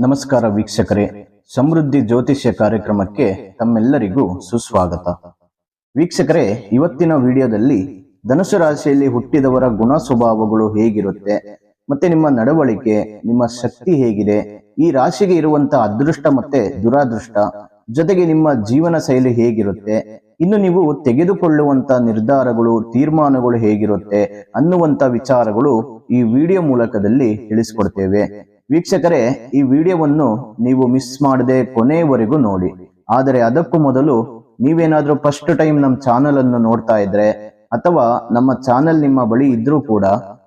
ನಮಸ್ಕಾರ ವೀಕ್ಷಕರೇ. ಸಮೃದ್ಧಿ ಜ್ಯೋತಿಷ್ಯ ಕಾರ್ಯಕ್ರಮಕ್ಕೆ ತಮ್ಮೆಲ್ಲರಿಗೂ ಸುಸ್ವಾಗತ. ವೀಕ್ಷಕರೇ, ಇವತ್ತಿನ ವಿಡಿಯೋದಲ್ಲಿ ಧನುಸು ರಾಶಿಯಲ್ಲಿ ಹುಟ್ಟಿದವರ ಗುಣ ಸ್ವಭಾವಗಳು ಹೇಗಿರುತ್ತೆ? ಮತ್ತೆ ನಿಮ್ಮ ನಡವಳಿಕೆ, ನಿಮ್ಮ ಶಕ್ತಿ ಹೇಗಿದೆ? ಈ ರಾಶಿಗೆ ಇರುವಂತ ಅದೃಷ್ಟ ಮತ್ತೆ ದುರಾದೃಷ್ಟ ಜೊತೆಗೆ ನಿಮ್ಮ ಜೀವನ ಶೈಲಿ ಹೇಗಿರುತ್ತೆ? ಇನ್ನು ನೀವು ತೆಗೆದುಕೊಳ್ಳುವಂತ ನಿರ್ಧಾರಗಳು, ತೀರ್ಮಾನಗಳು ಹೇಗಿರುತ್ತೆ ಅನ್ನುವಂತ ವಿಚಾರಗಳು ಈ ವಿಡಿಯೋ ಮೂಲಕದಲ್ಲಿ ತಿಳಿಸ್ಕೊಡ್ತೇವೆ. ವೀಕ್ಷಕರೇ, ಈ ವಿಡಿಯೋವನ್ನು ನೀವು ಮಿಸ್ ಮಾಡದೆ ಕೊನೆಯವರೆಗೂ ನೋಡಿ. ಆದರೆ ಅದಕ್ಕೂ ಮೊದಲು ನೀವೇನಾದ್ರೂ ಫಸ್ಟ್ ಟೈಮ್ ನಮ್ಮ ಚಾನಲ್ ಅನ್ನು ನೋಡ್ತಾ ಇದ್ರೆ, ಅಥವಾ ನಮ್ಮ ಚಾನೆಲ್ ನಿಮ್ಮ ಬಳಿ ಇದ್ರೂ ಕೂಡ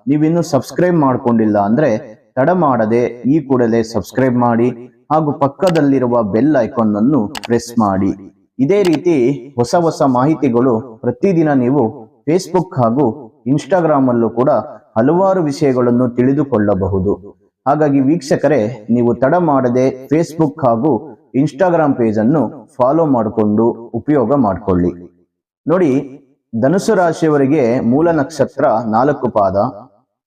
ನೀವಿನ್ನೂ ಸಬ್ಸ್ಕ್ರೈಬ್ ಮಾಡಿಕೊಂಡಿಲ್ಲ ಅಂದ್ರೆ ತಡ ಮಾಡದೆ ಈ ಕೂಡಲೇ ಸಬ್ಸ್ಕ್ರೈಬ್ ಮಾಡಿ ಹಾಗೂ ಪಕ್ಕದಲ್ಲಿರುವ ಬೆಲ್ ಐಕಾನ್ ಅನ್ನು ಪ್ರೆಸ್ ಮಾಡಿ. ಇದೇ ರೀತಿ ಹೊಸ ಹೊಸ ಮಾಹಿತಿಗಳು ಪ್ರತಿದಿನ ನೀವು ಫೇಸ್ಬುಕ್ ಹಾಗೂ ಇನ್ಸ್ಟಾಗ್ರಾಮ್ ಅಲ್ಲೂ ಕೂಡ ಹಲವಾರು ವಿಷಯಗಳನ್ನು ತಿಳಿದುಕೊಳ್ಳಬಹುದು. ಹಾಗಾಗಿ ವೀಕ್ಷಕರೇ, ನೀವು ತಡ ಮಾಡದೆ ಫೇಸ್ಬುಕ್ ಹಾಗೂ ಇನ್ಸ್ಟಾಗ್ರಾಮ್ ಪೇಜ್ ಅನ್ನು ಫಾಲೋ ಮಾಡಿಕೊಂಡು ಉಪಯೋಗ ಮಾಡಿಕೊಳ್ಳಿ. ನೋಡಿ, ಧನುಸು ರಾಶಿಯವರಿಗೆ ಮೂಲ ನಕ್ಷತ್ರ ನಾಲ್ಕು ಪಾದ.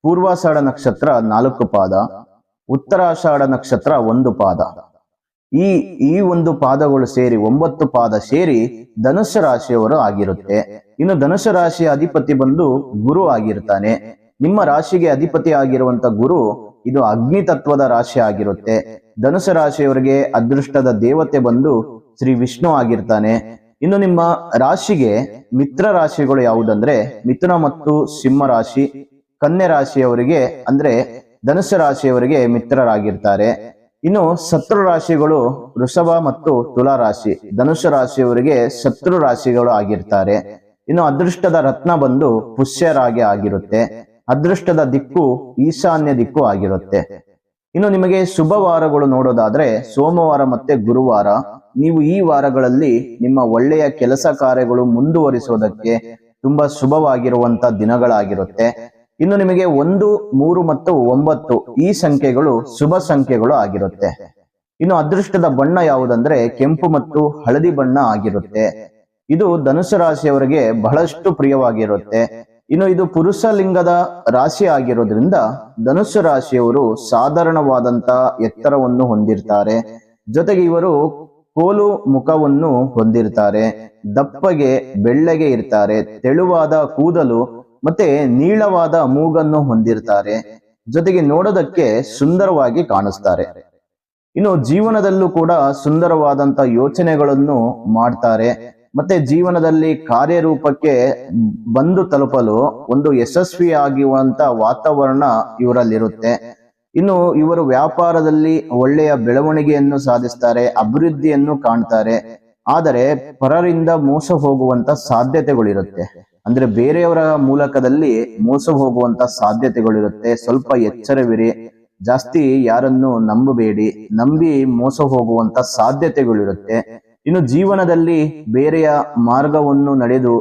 ಪೂರ್ವಾಷಾಢ ನಕ್ಷತ್ರ ನಾಲ್ಕು ಪಾದ, ಉತ್ತರಾಷಾಢ ನಕ್ಷತ್ರ ಒಂದು ಪಾದ. ಈ ಈ ಒಂದು ಪಾದಗಳು ಸೇರಿ ಒಂಬತ್ತು ಪಾದ ಸೇರಿ ಧನುಸ್ಸು ರಾಶಿಯವರು ಆಗಿರುತ್ತೆ. ಇನ್ನು ಧನುಸ್ಸು ರಾಶಿಯ ಅಧಿಪತಿ ಬಂದು ಗುರು ಆಗಿರ್ತಾನೆ. ನಿಮ್ಮ ರಾಶಿಗೆ ಅಧಿಪತಿ ಆಗಿರುವಂತ ಗುರು ಇದು ಅಗ್ನಿ ತತ್ವದ ರಾಶಿ ಆಗಿರುತ್ತೆ. ಧನುಸು ರಾಶಿಯವರಿಗೆ ಅದೃಷ್ಟದ ದೇವತೆ ಬಂದು ಶ್ರೀ ವಿಷ್ಣು ಆಗಿರ್ತಾನೆ. ಇನ್ನು ನಿಮ್ಮ ರಾಶಿಗೆ ಮಿತ್ರ ರಾಶಿಗಳು ಯಾವುದಂದ್ರೆ, ಮಿಥುನ ಮತ್ತು ಸಿಂಹ ರಾಶಿ ಕನ್ಯೆ ರಾಶಿಯವರಿಗೆ, ಅಂದ್ರೆ ಧನುಸ್ಸು ರಾಶಿಯವರಿಗೆ ಮಿತ್ರರಾಗಿರ್ತಾರೆ. ಇನ್ನು ಶತ್ರು ರಾಶಿಗಳು ವೃಷಭ ಮತ್ತು ತುಲಾ ರಾಶಿ. ಧನುಷ ರಾಶಿಯವರಿಗೆ ಶತ್ರು ರಾಶಿಗಳು ಆಗಿರ್ತಾರೆ. ಇನ್ನು ಅದೃಷ್ಟದ ರತ್ನ ಬಂದು ಪುಷ್ಯರಾಗಿ ಆಗಿರುತ್ತೆ. ಅದೃಷ್ಟದ ದಿಕ್ಕು ಈಶಾನ್ಯ ದಿಕ್ಕು ಆಗಿರುತ್ತೆ. ಇನ್ನು ನಿಮಗೆ ಶುಭ ವಾರಗಳು ನೋಡೋದಾದ್ರೆ ಸೋಮವಾರ ಮತ್ತೆ ಗುರುವಾರ. ನೀವು ಈ ವಾರಗಳಲ್ಲಿ ನಿಮ್ಮ ಒಳ್ಳೆಯ ಕೆಲಸ ಕಾರ್ಯಗಳು ಮುಂದುವರಿಸುವುದಕ್ಕೆ ತುಂಬಾ ಶುಭವಾಗಿರುವಂತ ದಿನಗಳಾಗಿರುತ್ತೆ. ಇನ್ನು ನಿಮಗೆ ಒಂದು, ಮೂರು ಮತ್ತು ಒಂಬತ್ತು ಈ ಸಂಖ್ಯೆಗಳು ಶುಭ ಸಂಖ್ಯೆಗಳು ಆಗಿರುತ್ತೆ. ಇನ್ನು ಅದೃಷ್ಟದ ಬಣ್ಣ ಯಾವುದಂದ್ರೆ ಕೆಂಪು ಮತ್ತು ಹಳದಿ ಬಣ್ಣ ಆಗಿರುತ್ತೆ. ಇದು ಧನುಸು ರಾಶಿಯವರಿಗೆ ಬಹಳಷ್ಟು ಪ್ರಿಯವಾಗಿರುತ್ತೆ. ಇನ್ನು ಇದು ಪುರುಷ ಲಿಂಗದ ರಾಶಿ ಆಗಿರೋದ್ರಿಂದ ಧನುಸ್ಸು ರಾಶಿಯವರು ಸಾಧಾರಣವಾದಂತ ಎತ್ತರವನ್ನು ಹೊಂದಿರ್ತಾರೆ. ಜೊತೆಗೆ ಇವರು ಕೋಲು ಮುಖವನ್ನು ಹೊಂದಿರ್ತಾರೆ. ದಪ್ಪಗೆ, ಬೆಳ್ಳಗೆ ಇರ್ತಾರೆ. ತೆಳುವಾದ ಕೂದಲು ಮತ್ತೆ ನೀಳವಾದ ಮೂಗನ್ನು ಹೊಂದಿರ್ತಾರೆ ಜೊತೆಗೆ ನೋಡೋದಕ್ಕೆ ಸುಂದರವಾಗಿ ಕಾಣಿಸ್ತಾರೆ. ಇನ್ನು ಜೀವನದಲ್ಲೂ ಕೂಡ ಸುಂದರವಾದಂತ ಯೋಚನೆಗಳನ್ನು ಮಾಡ್ತಾರೆ. ಮತ್ತೆ ಜೀವನದಲ್ಲಿ ಕಾರ್ಯರೂಪಕ್ಕೆ ಬಂದು ತಲುಪಲು ಒಂದು ಯಶಸ್ವಿಯಾಗಿರುವಂತ ವಾತಾವರಣ ಇವರಲ್ಲಿರುತ್ತೆ. ಇನ್ನು ಇವರು ವ್ಯಾಪಾರದಲ್ಲಿ ಒಳ್ಳೆಯ ಬೆಳವಣಿಗೆಯನ್ನು ಸಾಧಿಸ್ತಾರೆ, ಅಭಿವೃದ್ಧಿಯನ್ನು ಕಾಣ್ತಾರೆ. ಆದರೆ ಪರರಿಂದ ಮೋಸ ಹೋಗುವಂತ ಸಾಧ್ಯತೆಗಳಿರುತ್ತೆ. ಅಂದ್ರೆ ಬೇರೆಯವರ ಮೂಲಕದಲ್ಲಿ ಮೋಸ ಹೋಗುವಂತ ಸಾಧ್ಯತೆಗಳಿರುತ್ತೆ. ಸ್ವಲ್ಪ ಎಚ್ಚರವಿರಿ. ಜಾಸ್ತಿ ಯಾರನ್ನು ನಂಬಬೇಡಿ. ನಂಬಿ ಮೋಸ ಹೋಗುವಂತ ಸಾಧ್ಯತೆಗಳಿರುತ್ತೆ. ಇನ್ನು ಜೀವನದಲ್ಲಿ ಬೇರೆಯ ಮಾರ್ಗವನ್ನು ನಡೆದು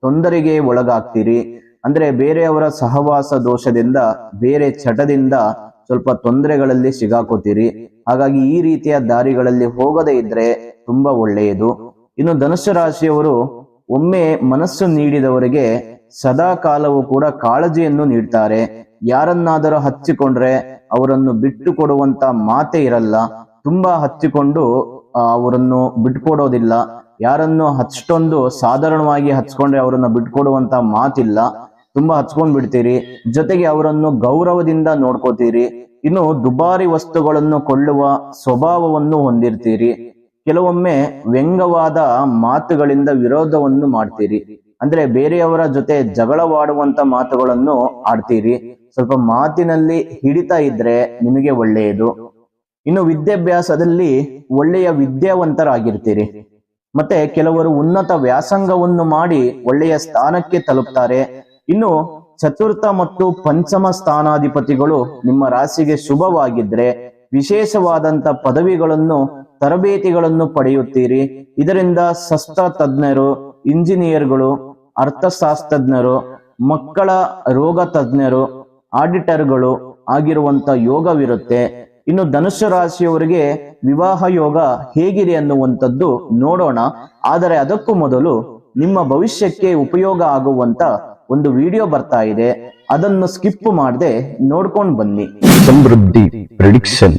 ತೊಂದರೆಗೆ ಒಳಗಾಗ್ತೀರಿ. ಅಂದ್ರೆ ಬೇರೆಯವರ ಸಹವಾಸ ದೋಷದಿಂದ, ಬೇರೆ ಚಟದಿಂದ ಸ್ವಲ್ಪ ತೊಂದರೆಗಳಲ್ಲಿ ಸಿಗಾಕೋತೀರಿ. ಹಾಗಾಗಿ ಈ ರೀತಿಯ ದಾರಿಗಳಲ್ಲಿ ಹೋಗದೇ ಇದ್ರೆ ತುಂಬಾ ಒಳ್ಳೆಯದು. ಇನ್ನು ಧನುಸ್ಸು ರಾಶಿಯವರು ಒಮ್ಮೆ ಮನಸ್ಸು ನೀಡಿದವರಿಗೆ ಸದಾ ಕಾಲವೂ ಕೂಡ ಕಾಳಜಿಯನ್ನು ನೀಡ್ತಾರೆ. ಯಾರನ್ನಾದರೂ ಹಚ್ಚಿಕೊಂಡ್ರೆ ಅವರನ್ನು ಬಿಟ್ಟು ಕೊಡುವಂತ ಮಾತೇ ಇರಲ್ಲ. ತುಂಬಾ ಹಚ್ಚಿಕೊಂಡು ಅವರನ್ನು ಬಿಟ್ಕೊಡೋದಿಲ್ಲ. ಯಾರನ್ನು ಅಷ್ಟೊಂದು ಸಾಧಾರಣವಾಗಿ ಹಚ್ಕೊಂಡ್ರೆ ಅವರನ್ನ ಬಿಟ್ಕೊಡುವಂತ ಮಾತಿಲ್ಲ. ತುಂಬಾ ಹಚ್ಕೊಂಡ್ ಬಿಡ್ತೀರಿ ಜೊತೆಗೆ ಅವರನ್ನು ಗೌರವದಿಂದ ನೋಡ್ಕೋತೀರಿ. ಇನ್ನು ದುಬಾರಿ ವಸ್ತುಗಳನ್ನು ಕೊಳ್ಳುವ ಸ್ವಭಾವವನ್ನು ಹೊಂದಿರ್ತೀರಿ. ಕೆಲವೊಮ್ಮೆ ವ್ಯಂಗ್ಯವಾದ ಮಾತುಗಳಿಂದ ವಿರೋಧವನ್ನು ಮಾಡ್ತೀರಿ. ಅಂದ್ರೆ ಬೇರೆಯವರ ಜೊತೆ ಜಗಳವಾಡುವಂತ ಮಾತುಗಳನ್ನು ಆಡ್ತೀರಿ. ಸ್ವಲ್ಪ ಮಾತಿನಲ್ಲಿ ಹಿಡಿತ ಇದ್ರೆ ನಿಮಗೆ ಒಳ್ಳೆಯದು. ಇನ್ನು ವಿದ್ಯಾಭ್ಯಾಸದಲ್ಲಿ ಒಳ್ಳೆಯ ವಿದ್ಯಾವಂತರಾಗಿರ್ತೀರಿ. ಮತ್ತೆ ಕೆಲವರು ಉನ್ನತ ವ್ಯಾಸಂಗವನ್ನು ಮಾಡಿ ಒಳ್ಳೆಯ ಸ್ಥಾನಕ್ಕೆ ತಲುಪ್ತಾರೆ. ಇನ್ನು ಚತುರ್ಥ ಮತ್ತು ಪಂಚಮ ಸ್ಥಾನಾಧಿಪತಿಗಳು ನಿಮ್ಮ ರಾಶಿಗೆ ಶುಭವಾಗಿದ್ರೆ ವಿಶೇಷವಾದಂತ ಪದವಿಗಳನ್ನು ತರಬೇತಿಗಳನ್ನು ಪಡೆಯುತ್ತೀರಿ. ಇದರಿಂದ ಶಸ್ತ್ರ ತಜ್ಞರು, ಇಂಜಿನಿಯರ್ಗಳು, ಅರ್ಥಶಾಸ್ತ್ರಜ್ಞರು, ಮಕ್ಕಳ ರೋಗ ತಜ್ಞರು, ಆಡಿಟರ್ಗಳು ಆಗಿರುವಂತ ಯೋಗವಿರುತ್ತೆ. ಇನ್ನು ಧನುಷ್ಯ ರಾಶಿಯವರಿಗೆ ವಿವಾಹ ಯೋಗ ಹೇಗಿದೆ ಅನ್ನುವಂಥದ್ದು ನೋಡೋಣ. ಆದರೆ ಅದಕ್ಕೂ ಮೊದಲು ನಿಮ್ಮ ಭವಿಷ್ಯಕ್ಕೆ ಉಪಯೋಗ ಆಗುವಂತ ಒಂದು ವಿಡಿಯೋ ಬರ್ತಾ ಇದೆ. ಅದನ್ನು ಸ್ಕಿಪ್ ಮಾಡದೆ ನೋಡ್ಕೊಂಡು ಬನ್ನಿ. ಸಮೃದ್ಧಿ ಪ್ರಿಡಿಕ್ಷನ್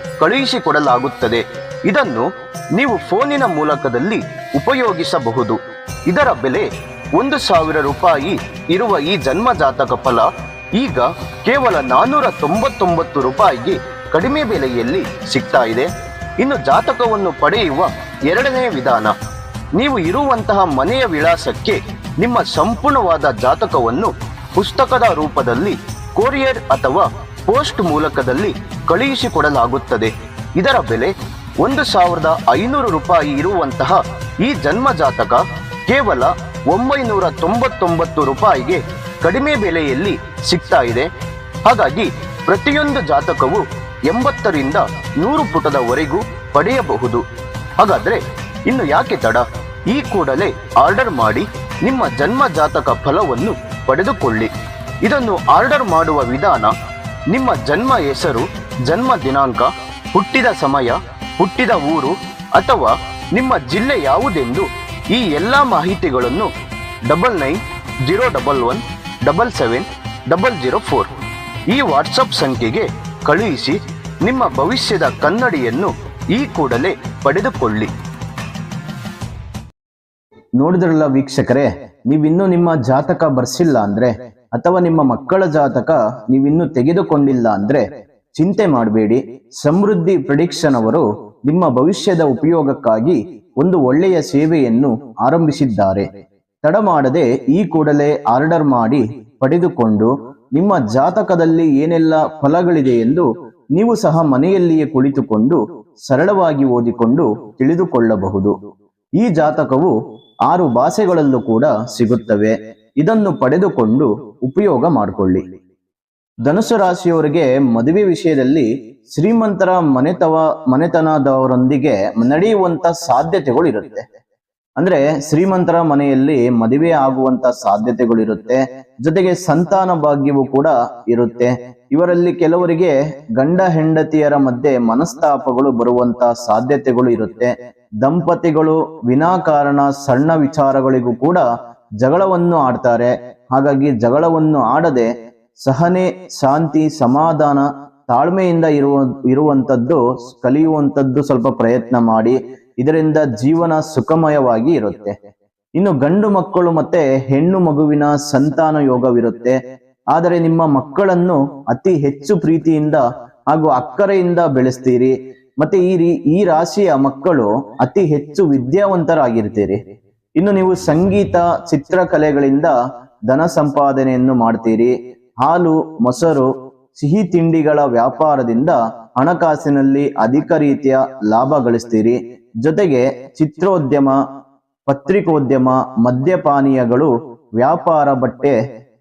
ಕಳುಹಿಸಿಕೊಡಲಾಗುತ್ತದೆ ಇದನ್ನು ನೀವು ಫೋನಿನ ಮೂಲಕದಲ್ಲಿ ಉಪಯೋಗಿಸಬಹುದು. ಇದರ ಬೆಲೆ ಒಂದು ಸಾವಿರ ರೂಪಾಯಿ ಇರುವ ಈ ಜನ್ಮ ಜಾತಕ ಫಲ ಈಗ ಕೇವಲ ನಾನ್ನೂರ ತೊಂಬತ್ತೊಂಬತ್ತು ರೂಪಾಯಿಗೆ ಕಡಿಮೆ ಬೆಲೆಯಲ್ಲಿ ಸಿಗ್ತಾ ಇದೆ. ಇನ್ನು ಜಾತಕವನ್ನು ಪಡೆಯುವ ಎರಡನೇ ವಿಧಾನ, ನೀವು ಇರುವಂತಹ ಮನೆಯ ವಿಳಾಸಕ್ಕೆ ನಿಮ್ಮ ಸಂಪೂರ್ಣವಾದ ಜಾತಕವನ್ನು ಪುಸ್ತಕದ ರೂಪದಲ್ಲಿ ಕೊರಿಯರ್ ಅಥವಾ ಪೋಸ್ಟ್ ಮೂಲಕದಲ್ಲಿ ಕಳುಹಿಸಿಕೊಡಲಾಗುತ್ತದೆ. ಇದರ ಬೆಲೆ ಒಂದು ಸಾವಿರದ ಐನೂರು ರೂಪಾಯಿ ಇರುವಂತಹ ಈ ಜನ್ಮ ಜಾತಕ ಕೇವಲ ಒಂಬೈನೂರ ತೊಂಬತ್ತೊಂಬತ್ತು ರೂಪಾಯಿಗೆ ಕಡಿಮೆ ಬೆಲೆಯಲ್ಲಿ ಸಿಗ್ತಾ ಇದೆ. ಹಾಗಾಗಿ ಪ್ರತಿಯೊಂದು ಜಾತಕವು ಎಂಬತ್ತರಿಂದ ನೂರು ಪುಟದವರೆಗೂ ಪಡೆಯಬಹುದು. ಹಾಗಾದ್ರೆ ಇನ್ನು ಯಾಕೆ ತಡ? ಈ ಕೂಡಲೇ ಆರ್ಡರ್ ಮಾಡಿ ನಿಮ್ಮ ಜನ್ಮ ಜಾತಕ ಫಲವನ್ನು ಪಡೆದುಕೊಳ್ಳಿ. ಇದನ್ನು ಆರ್ಡರ್ ಮಾಡುವ ವಿಧಾನ ನಿಮ್ಮ ಜನ್ಮ ಹೆಸರು, ಜನ್ಮ ದಿನಾಂಕ, ಹುಟ್ಟಿದ ಸಮಯ, ಹುಟ್ಟಿದ ಊರು ಅಥವಾ ನಿಮ್ಮ ಜಿಲ್ಲೆ ಯಾವುದೆಂದು ಈ ಎಲ್ಲ ಮಾಹಿತಿಗಳನ್ನು double nine zero double one double seven double zero four ಈ ವಾಟ್ಸಪ್ ಸಂಖ್ಯೆಗೆ ಕಳುಹಿಸಿ ನಿಮ್ಮ ಭವಿಷ್ಯದ ಕನ್ನಡಿಯನ್ನು ಈ ಕೂಡಲೇ ಪಡೆದುಕೊಳ್ಳಿ. ನೋಡಿದ್ರಲ್ಲ ವೀಕ್ಷಕರೇ, ನೀವಿನ್ನೂ ನಿಮ್ಮ ಜಾತಕ ಬರ್ಸಿಲ್ಲ ಅಂದ್ರೆ, ಅಥವಾ ನಿಮ್ಮ ಮಕ್ಕಳ ಜಾತಕ ನೀವಿನ್ನೂ ತೆಗೆದುಕೊಂಡಿಲ್ಲ ಅಂದ್ರೆ, ಚಿಂತೆ ಮಾಡಬೇಡಿ. ಸಮೃದ್ಧಿ ಪ್ರಿಡಿಕ್ಷನ್ ಅವರು ನಿಮ್ಮ ಭವಿಷ್ಯದ ಉಪಯೋಗಕ್ಕಾಗಿ ಒಂದು ಒಳ್ಳೆಯ ಸೇವೆಯನ್ನು ಆರಂಭಿಸಿದ್ದಾರೆ. ತಡ ಮಾಡದೆ ಈ ಕೂಡಲೇ ಆರ್ಡರ್ ಮಾಡಿ ಪಡೆದುಕೊಂಡು, ನಿಮ್ಮ ಜಾತಕದಲ್ಲಿ ಏನೆಲ್ಲ ಫಲಗಳಿದೆ ಎಂದು ನೀವು ಸಹ ಮನೆಯಲ್ಲಿಯೇ ಕುಳಿತುಕೊಂಡು ಸರಳವಾಗಿ ಓದಿಕೊಂಡು ತಿಳಿದುಕೊಳ್ಳಬಹುದು. ಈ ಜಾತಕವು ಆರು ಭಾಷೆಗಳಲ್ಲೂ ಕೂಡ ಸಿಗುತ್ತವೆ. ಇದನ್ನು ಪಡೆದುಕೊಂಡು ಉಪಯೋಗ ಮಾಡಿಕೊಳ್ಳಿ. ಧನುಸು ರಾಶಿಯವರಿಗೆ ಮದುವೆ ವಿಷಯದಲ್ಲಿ ಶ್ರೀಮಂತರ ಮನೆತವ, ಮನೆತನದವರೊಂದಿಗೆ ನಡೆಯುವಂತ ಸಾಧ್ಯತೆಗಳು ಇರುತ್ತೆ ಅಂದ್ರೆ ಶ್ರೀಮಂತರ ಮನೆಯಲ್ಲಿ ಮದುವೆ ಆಗುವಂತ ಸಾಧ್ಯತೆಗಳು ಇರುತ್ತೆ ಜೊತೆಗೆ ಸಂತಾನ ಭಾಗ್ಯವೂ ಕೂಡ ಇರುತ್ತೆ. ಇವರಲ್ಲಿ ಕೆಲವರಿಗೆ ಗಂಡ ಹೆಂಡತಿಯರ ಮಧ್ಯೆ ಮನಸ್ತಾಪಗಳು ಬರುವಂತ ಸಾಧ್ಯತೆಗಳು ಇರುತ್ತೆ. ದಂಪತಿಗಳು ವಿನಾಕಾರಣ ಸಣ್ಣ ವಿಚಾರಗಳಿಗೂ ಕೂಡ ಜಗಳವನ್ನು ಆಡ್ತಾರೆ. ಹಾಗಾಗಿ ಜಗಳವನ್ನು ಆಡದೆ ಸಹನೆ, ಶಾಂತಿ, ಸಮಾಧಾನ, ತಾಳ್ಮೆಯಿಂದ ಇರುವ, ಇರುವಂತದ್ದು, ಕಲಿಯುವಂತದ್ದು ಸ್ವಲ್ಪ ಪ್ರಯತ್ನ ಮಾಡಿ. ಇದರಿಂದ ಜೀವನ ಸುಖಮಯವಾಗಿ ಇರುತ್ತೆ. ಇನ್ನು ಗಂಡು ಮಕ್ಕಳು ಮತ್ತೆ ಹೆಣ್ಣು ಮಗುವಿನ ಸಂತಾನ ಯೋಗವಿರುತ್ತೆ. ಆದರೆ ನಿಮ್ಮ ಮಕ್ಕಳನ್ನು ಅತಿ ಹೆಚ್ಚು ಪ್ರೀತಿಯಿಂದ ಹಾಗೂ ಅಕ್ಕರೆಯಿಂದ ಬೆಳೆಸ್ತೀರಿ. ಮತ್ತೆ ಈ ರೀ, ಈ ರಾಶಿಯ ಮಕ್ಕಳು ಅತಿ ಹೆಚ್ಚು ವಿದ್ಯಾವಂತರಾಗಿರ್ತೀರಿ. ಇನ್ನು ನೀವು ಸಂಗೀತ, ಚಿತ್ರಕಲೆಗಳಿಂದ ಧನ ಸಂಪಾದನೆಯನ್ನು ಮಾಡ್ತೀರಿ. ಹಾಲು, ಮೊಸರು, ಸಿಹಿ ತಿಂಡಿಗಳ ವ್ಯಾಪಾರದಿಂದ ಹಣಕಾಸಿನಲ್ಲಿ ಅಧಿಕ ರೀತಿಯ ಲಾಭ ಗಳಿಸ್ತೀರಿ. ಜೊತೆಗೆ ಚಿತ್ರೋದ್ಯಮ ಪತ್ರಿಕೋದ್ಯಮ, ಮದ್ಯಪಾನೀಯಗಳು, ವ್ಯಾಪಾರ ಬಟ್ಟೆ,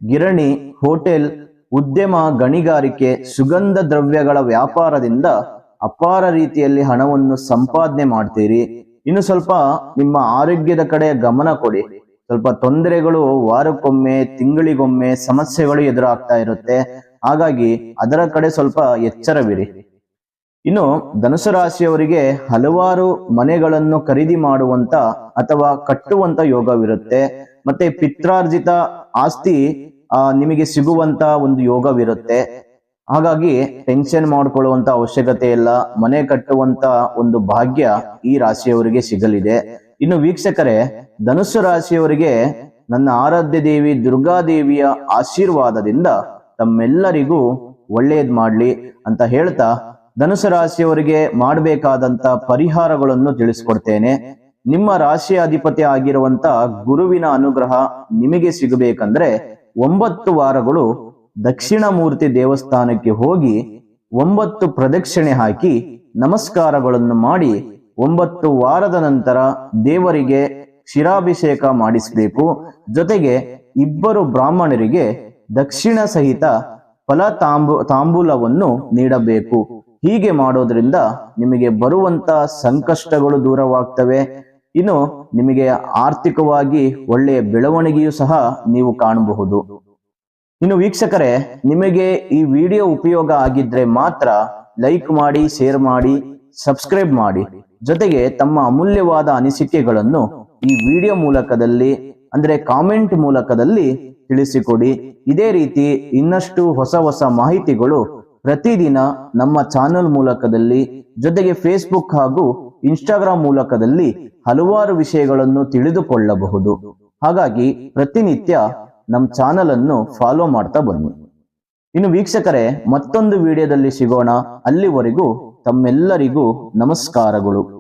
ಗಿರಣಿ, ಹೋಟೆಲ್, ಉದ್ಯಮ ಗಣಿಗಾರಿಕೆ, ಸುಗಂಧ ದ್ರವ್ಯಗಳ ವ್ಯಾಪಾರದಿಂದ ಅಪಾರ ರೀತಿಯಲ್ಲಿ ಹಣವನ್ನು ಸಂಪಾದನೆ ಮಾಡ್ತೀರಿ. ಇನ್ನು ಸ್ವಲ್ಪ ನಿಮ್ಮ ಆರೋಗ್ಯದ ಕಡೆ ಗಮನ ಕೊಡಿ. ಸ್ವಲ್ಪ ತೊಂದರೆಗಳು ವಾರಕ್ಕೊಮ್ಮೆ, ತಿಂಗಳಿಗೊಮ್ಮೆ ಸಮಸ್ಯೆಗಳು ಎದುರಾಗ್ತಾ ಇರುತ್ತೆ. ಹಾಗಾಗಿ ಅದರ ಕಡೆ ಸ್ವಲ್ಪ ಎಚ್ಚರವಿರಿ. ಇನ್ನು ಧನುಸು ರಾಶಿಯವರಿಗೆ ಹಲವಾರು ಮನೆಗಳನ್ನು ಖರೀದಿ ಮಾಡುವಂತ ಅಥವಾ ಕಟ್ಟುವಂತ ಯೋಗವಿರುತ್ತೆ. ಮತ್ತೆ ಪಿತ್ರಾರ್ಜಿತ ಆಸ್ತಿ ಆ, ನಿಮಗೆ ಸಿಗುವಂತ ಒಂದು ಯೋಗವಿರುತ್ತೆ. ಹಾಗಾಗಿ ಟೆನ್ಷನ್ ಮಾಡ್ಕೊಳ್ಳುವಂತ ಅವಶ್ಯಕತೆ ಇಲ್ಲ. ಮನೆ ಕಟ್ಟುವಂತ ಒಂದು ಭಾಗ್ಯ ಈ ರಾಶಿಯವರಿಗೆ ಸಿಗಲಿದೆ. ಇನ್ನು ವೀಕ್ಷಕರೇ ಧನುಸ್ಸು ರಾಶಿಯವರಿಗೆ ನನ್ನ ಆರಾಧ್ಯ ದೇವಿ ದುರ್ಗಾದೇವಿಯ ಆಶೀರ್ವಾದದಿಂದ ತಮ್ಮೆಲ್ಲರಿಗೂ ಒಳ್ಳೆಯದ್ ಮಾಡ್ಲಿ ಅಂತ ಹೇಳ್ತಾ ಧನುಸು ರಾಶಿಯವರಿಗೆ ಮಾಡಬೇಕಾದಂತ ಪರಿಹಾರಗಳನ್ನು ತಿಳಿಸ್ಕೊಡ್ತೇನೆ. ನಿಮ್ಮ ರಾಶಿಯ ಅಧಿಪತಿ ಆಗಿರುವಂತ ಗುರುವಿನ ಅನುಗ್ರಹ ನಿಮಗೆ ಸಿಗಬೇಕಂದ್ರೆ ಒಂಬತ್ತು ವಾರಗಳು ದಕ್ಷಿಣ ಮೂರ್ತಿ ದೇವಸ್ಥಾನಕ್ಕೆ ಹೋಗಿ ಒಂಬತ್ತು ಪ್ರದಕ್ಷಿಣೆ ಹಾಕಿ ನಮಸ್ಕಾರಗಳನ್ನು ಮಾಡಿ ಒಂಬತ್ತು ವಾರದ ನಂತರ ದೇವರಿಗೆ ಶಿರಾಭಿಷೇಕ ಮಾಡಿಸಬೇಕು. ಜೊತೆಗೆ ಇಬ್ಬರು ಬ್ರಾಹ್ಮಣರಿಗೆ ದಕ್ಷಿಣ ಸಹಿತ ಫಲ ತಾಂಬು ತಾಂಬೂಲವನ್ನು ನೀಡಬೇಕು. ಹೀಗೆ ಮಾಡೋದ್ರಿಂದ ನಿಮಗೆ ಬರುವಂತ ಸಂಕಷ್ಟಗಳು ದೂರವಾಗ್ತವೆ. ಇನ್ನು ನಿಮಗೆ ಆರ್ಥಿಕವಾಗಿ ಒಳ್ಳೆಯ ಬೆಳವಣಿಗೆಯೂ ಸಹ ನೀವು ಕಾಣಬಹುದು. ಇನ್ನು ವೀಕ್ಷಕರೇ, ನಿಮಗೆ ಈ ವಿಡಿಯೋ ಉಪಯೋಗ ಆಗಿದ್ರೆ ಮಾತ್ರ ಲೈಕ್ ಮಾಡಿ, ಶೇರ್ ಮಾಡಿ, ಸಬ್ಸ್ಕ್ರೈಬ್ ಮಾಡಿ. ಜೊತೆಗೆ ತಮ್ಮ ಅಮೂಲ್ಯವಾದ ಅನಿಸಿಕೆಗಳನ್ನು ಈ ವಿಡಿಯೋ ಮೂಲಕದಲ್ಲಿ, ಅಂದ್ರೆ ಕಾಮೆಂಟ್ ಮೂಲಕದಲ್ಲಿ ತಿಳಿಸಿಕೊಡಿ. ಇದೇ ರೀತಿ ಇನ್ನಷ್ಟು ಹೊಸ ಹೊಸ ಮಾಹಿತಿಗಳು ಪ್ರತಿದಿನ ನಮ್ಮ ಚಾನೆಲ್ ಮೂಲಕದಲ್ಲಿ, ಜೊತೆಗೆ ಫೇಸ್ಬುಕ್ ಹಾಗೂ ಇನ್ಸ್ಟಾಗ್ರಾಮ್ ಮೂಲಕದಲ್ಲಿ ಹಲವಾರು ವಿಷಯಗಳನ್ನು ತಿಳಿದುಕೊಳ್ಳಬಹುದು. ಹಾಗಾಗಿ ಪ್ರತಿನಿತ್ಯ ನಮ್ಮ ಚಾನೆಲ್ ಅನ್ನು ಫಾಲೋ ಮಾಡ್ತಾ ಬನ್ನಿ. ಇನ್ನು ವೀಕ್ಷಕರೇ, ಮತ್ತೊಂದು ವಿಡಿಯೋದಲ್ಲಿ ಸಿಗೋಣ. ಅಲ್ಲಿವರೆಗೂ ತಮ್ಮೆಲ್ಲರಿಗೂ ನಮಸ್ಕಾರಗಳು.